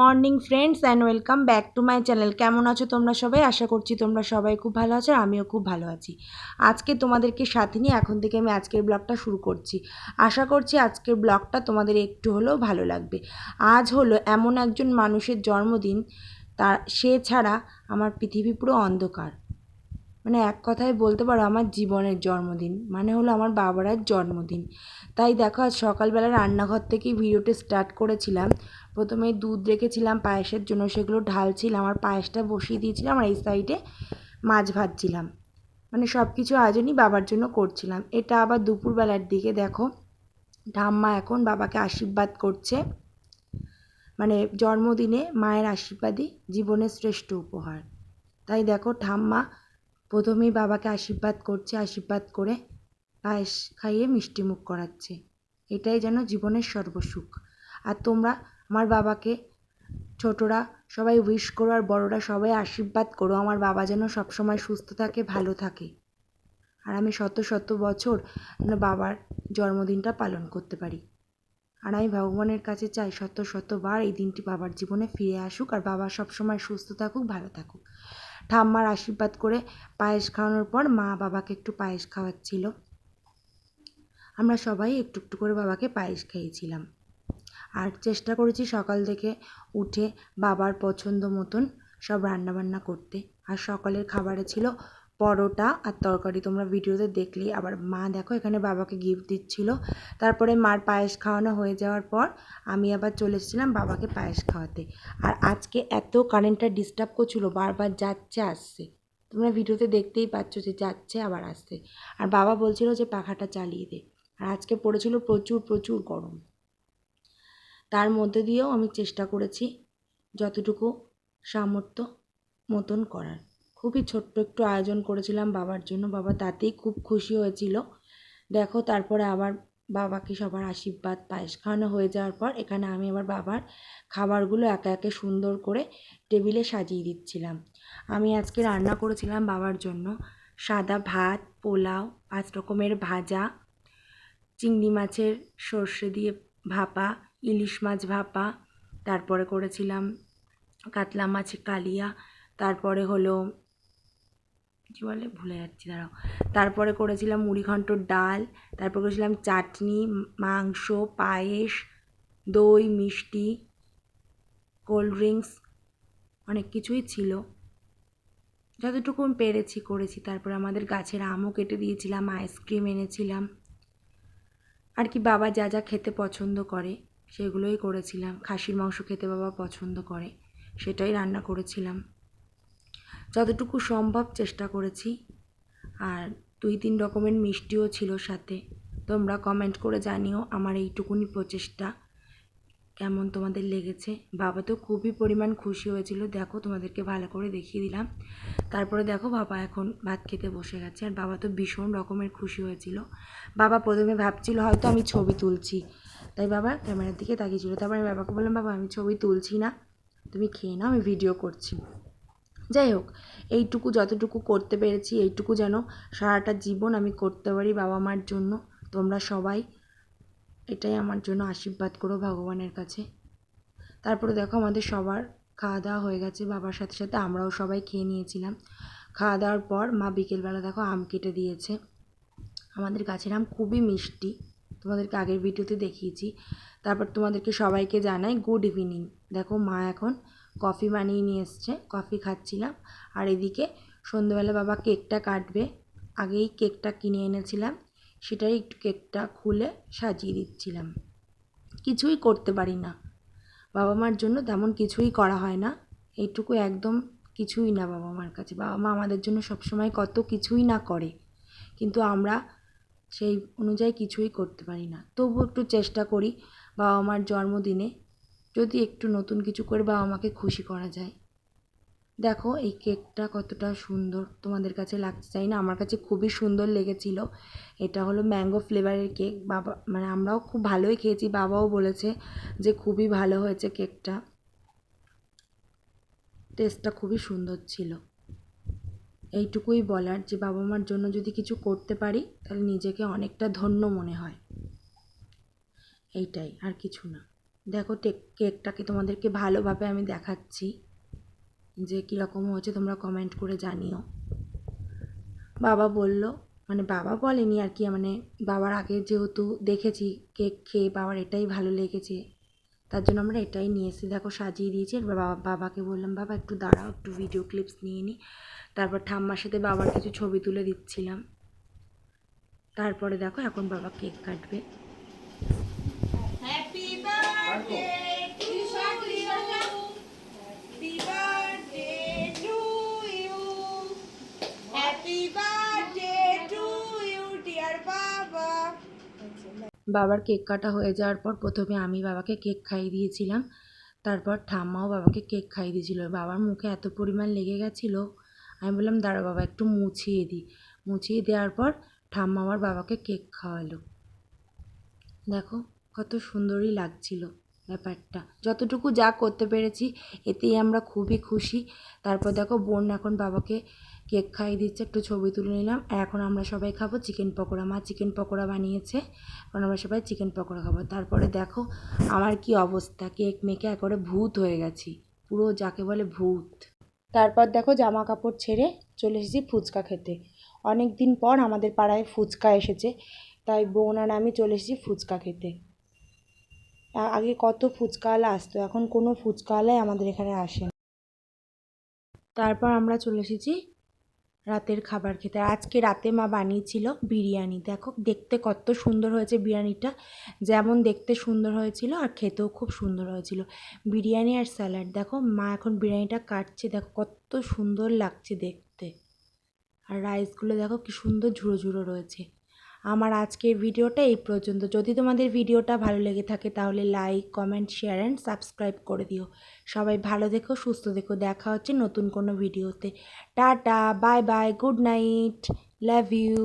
Morning friends and welcome back to my channel. কেমন আছো তোমরা সবাই? আশা করছি তোমরা সবাই খুব ভালো আছো, আমিও খুব ভালো আছি। আজকে তোমাদেরকে সাথে নিয়ে এখন থেকে আমি আজকের ব্লগটা শুরু করছি। আশা করছি আজকের ব্লগটা তোমাদের একটু হলেও ভালো লাগবে। আজ হলো এমন একজন মানুষের জন্মদিন তার সে ছাড়া আমার পৃথিবী পুরো অন্ধকার। মানে এক কথায় বলতে পারো আমার জীবনের জন্মদিন মানে হলো আমার বাবার জন্মদিন। তাই দেখো আজ সকালবেলা রান্নাঘর থেকেই ভিডিওটা স্টার্ট করেছিলাম। প্রথমে দুধ রেখেছিলাম পায়েসের জন্য, সেগুলো ঢালছিলাম আর পায়েসটা বসিয়ে দিয়েছিলাম আর এই সাইডে মাছ ভাজছিলাম। মানে সব কিছু আয়োজনই বাবার জন্য করছিলাম। এটা আবার দুপুরবেলার দিকে, দেখো। ঠাম্মা এখন বাবাকে আশীর্বাদ করছে। মানে জন্মদিনে মায়ের আশীর্বাদই জীবনের শ্রেষ্ঠ উপহার। তাই দেখো, ঠাম্মা প্রথমেই বাবাকে আশীর্বাদ করছে, আশীর্বাদ করে পায়েস খাইয়ে মিষ্টি মুখ করাচ্ছে। এটাই যেন জীবনের সর্বসুখ। আর তোমরা আমার বাবাকে। ছোটরা সবাই উইশ করো আর বড়রা সবাই আশীর্বাদ করো। আমার বাবা যেন সবসময় সুস্থ থাকে, ভালো থাকে। আর আমি শত শত বছর যেন বাবার জন্মদিনটা পালন করতে পারি। আর আমি ভগবানের কাছে চাই শত শতবার এই দিনটি বাবার জীবনে ফিরে আসুক আর বাবা সবসময় সুস্থ থাকুক, ভালো থাকুক। ঠাম্মার আশীর্বাদ করে পায়েস খাওয়ানোর পর মা বাবাকে একটু পায়েস খাওয়াচ্ছিল। আমরা সবাই একটু একটু করে বাবাকে পায়েস খাইয়েছিলাম। আর চেষ্টা করেছি সকাল থেকে উঠে বাবার পছন্দ মতন সব রান্নাবান্না করতে। আর সকালের খাবারে ছিল পরোটা আর তরকারি। তোমরা ভিডিওতে দেখলে আবার মা দেখো এখানে বাবাকে গিফট দিচ্ছিল। তারপরে মার পায়েস খাওয়ানো হয়ে যাওয়ার পর আমি আবার চলে এসেছিলাম বাবাকে পায়েস খাওয়াতে। আর আজকে এত কারেন্টটা ডিস্টার্ব করছিল, বারবার যাচ্ছে, আসছে। তোমরা ভিডিওতে দেখতেই পাচ্ছ যে যাচ্ছে, আবার আসছে। আর বাবা বলছিল যে পাখাটা চালিয়ে দে। আর আজকে পড়েছিল প্রচুর প্রচুর গরম। তার মধ্যে দিয়েও আমি চেষ্টা করেছি যতটুকু সামর্থ্য মতন করার। খুবই ছোট্ট একটু আয়োজন করেছিলাম বাবার জন্য। বাবা তাতেই খুব খুশি হয়েছিল। দেখো, তারপরে আবার বাবাকে সবার আশীর্বাদ, পায়েস খাওয়ানো হয়ে যাওয়ার পর এখানে আমি আবার বাবার খাবারগুলো একে একে সুন্দর করে টেবিলে সাজিয়ে দিচ্ছিলাম। আমি আজকে রান্না করেছিলাম বাবার জন্য সাদা ভাত, পোলাও, পাঁচ রকমের ভাজা, চিংড়ি মাছের সর্ষে দিয়ে ভাপা ইলিশ মাছ ভাপা, তারপরে করেছিলাম কাতলা মাছ, কালিয়া, তারপরে হলো, কী বলে? ভুলে যাচ্ছি, দাঁড়াও। তারপরে করেছিলাম মুড়িঘণ্টর ডাল, তারপর করেছিলাম চাটনি, মাংস, পায়েস, দই, মিষ্টি, কোল্ড ড্রিঙ্কস, অনেক কিছুই ছিল। যতটুকু পেরেছি, করেছি। তারপর আমাদের গাছের আমও কেটে দিয়েছিলাম, আইসক্রিম এনেছিলাম। আর কি বাবা যা যা খেতে পছন্দ করে। সেগুলোই করেছিলাম। খাসির মাংস খেতে বাবা পছন্দ করে, সেটাই রান্না করেছিলাম। যতটুকু সম্ভব চেষ্টা করেছি। আর দুই তিন রকমের মিষ্টিও ছিল সাথে। তোমরা কমেন্ট করে জানিও আমার এইটুকুনি প্রচেষ্টা কেমন তোমাদের লেগেছে। বাবা তো খুবই পরিমাণ খুশি হয়েছিল। দেখো তোমাদেরকে ভালো করে দেখিয়ে দিলাম। তারপরে দেখো বাবা এখন ভাত খেতে বসে গেছে। আর বাবা তো ভীষণ রকমের খুশি হয়েছিল। বাবা প্রথমে ভাবছিল হয়তো আমি ছবি তুলছি। তাই বাবা ক্যামেরার দিকে তাকিয়েছিল তারপরে বাবাকে বললাম, বাবা, আমি ছবি তুলছি না। তুমি খেয়ে নাও, আমি ভিডিও করছি। যাই হোক, এইটুকু যতটুকু করতে পেরেছি, এইটুকু যেন সারাটা জীবন আমি করতে পারি বাবা মার জন্য। তোমরা সবাই এটাই আমার জন্য আশীর্বাদ করো ভগবানের কাছে। তারপরে দেখো আমাদের সবার খাওয়া দাওয়া হয়ে গেছে, বাবার সাথে সাথে আমরাও সবাই খেয়ে নিয়েছিলাম। খাওয়া দাওয়ার পর মা বিকেলবেলা দেখো আম কেটে দিয়েছে। আমাদের গাছের আম খুবই মিষ্টি। তোমাদেরকে আগের ভিডিওতে দেখিয়েছি। তারপর তোমাদেরকে সবাইকে জানাই গুড ইভিনিং দেখো মা এখন কফি বানিয়ে নিয়ে এসছে কফি খাচ্ছিলাম। আর এদিকে সন্ধ্যেবেলা বাবা কেকটা কাটবে। আগেই কেকটা কিনে এনেছিলাম, সেটাই একটু কেকটা খুলে সাজিয়ে দিচ্ছিলাম। কিছুই করতে পারি না। বাবা মার জন্য তেমন কিছুই করা হয় না। এইটুকু একদম কিছুই না বাবা মার কাছে। বাবা মা আমাদের জন্য সবসময় কত কিছুই না করে। কিন্তু আমরা সেই অনুযায়ী কিছুই করতে পারি না। তবু একটু চেষ্টা করি বাবা মার জন্মদিনে যদি একটু নতুন কিছু করে বাবা মাকে খুশি করা যায়। দেখো, এই কেকটা কতটা সুন্দর তোমাদের কাছে লাগতে চাই না? আমার কাছে খুবই সুন্দর লেগেছিল। এটা হলো ম্যাঙ্গো ফ্লেভারের কেক। বাবা মানে আমরাও খুব ভালোই খেয়েছি। বাবাও বলেছে যে খুবই ভালো হয়েছে কেকটা। টেস্টটা খুবই সুন্দর ছিল। এইটুকুই বলার যে বাবা মার জন্য যদি কিছু করতে পারি, তাহলে নিজেকে অনেকটা ধন্য মনে হয়। এইটাই, আর কিছু না। দেখো টেক- কেকটাকে তোমাদেরকে ভালোভাবে আমি দেখাচ্ছি। যে কীরকম হয়েছে তোমরা কমেন্ট করে জানিও। বাবা বলল মানে বাবা বলেনি আর কি মানে বাবার আগে যেহেতু দেখেছি কেক খেয়ে বাবার এটাই ভালো লেগেছে। তার জন্য আমরা এটাই নিয়ে এসেছি। দেখো, সাজিয়ে দিয়েছি। বাবাকে বললাম, বাবা, একটু দাঁড়াও, একটু ভিডিও ক্লিপস নিয়ে নিই তারপর ঠাম্মার সাথে বাবার কিছু ছবি তুলে দিচ্ছিলাম। তারপরে দেখো, এখন বাবা কেক কাটবে। Happy birthday! বাবার কেক কাটা হয়ে যাওয়ার পর প্রথমে আমি বাবাকে কেক খাইয়ে দিয়েছিলাম। তারপর ঠাম্মাও বাবাকে কেক খাইয়ে দিয়েছিল। বাবার মুখে এত পরিমাণ লেগে গেছিল, আমি বললাম দাঁড়া বাবা, একটু মুছিয়ে দিই। মুছিয়ে দেওয়ার পর ঠাম্মা আমার বাবাকে কেক খাওয়ালো। দেখো কত সুন্দরই লাগছিল ব্যাপারটা। যতটুকু যা করতে পেরেছি, এতেই আমরা খুবই খুশি। তারপর দেখো বোন এখন বাবাকে কেক খাইয়ে দিচ্ছে, একটু ছবি তুলে নিলাম। এখন আমরা সবাই খাব চিকেন পকোড়া। মা চিকেন পকোড়া বানিয়েছে। এখন আমরা সবাই চিকেন পকোড়া খাব। তারপরে দেখো আমার কি অবস্থা। কেক মেখে একবারে ভূত হয়ে গেছি। পুরো যাকে বলে ভূত। তারপর দেখো জামা কাপড় ছেড়ে চলে এসেছি ফুচকা খেতে। অনেক দিন পর আমাদের পাড়ায় ফুচকা এসেছে। তাই বোন আর আমি চলে এসেছি ফুচকা খেতে। আগে কত ফুচকাওয়ালা আসতো। এখন কোনো ফুচকাওয়ালাই আমাদের এখানে আসে তারপর আমরা চলে এসেছি রাতের খাবার খেতে। আজকে রাতে মা বানিয়েছিল বিরিয়ানি। দেখো, দেখতে কত সুন্দর হয়েছে বিরিয়ানিটা। যেমন দেখতে সুন্দর হয়েছিল আর খেতেও খুব সুন্দর হয়েছিল। বিরিয়ানি আর স্যালাড। দেখো, মা এখন বিরিয়ানিটা কাটছে। দেখো, কত সুন্দর লাগছে দেখতে। আর রাইসগুলো দেখো, কি সুন্দর ঝুড়ো ঝুড়ো রয়েছে। আমার আজকের ভিডিওটা এই পর্যন্ত। যদি তোমাদের ভিডিওটা ভালো লেগে থাকে তাহলে like comment share and subscribe করে দিও। সবাই ভালো দেখো, সুস্থ দেখো। দেখা হচ্ছে নতুন কোনো ভিডিওতে। Tata bye bye good night love you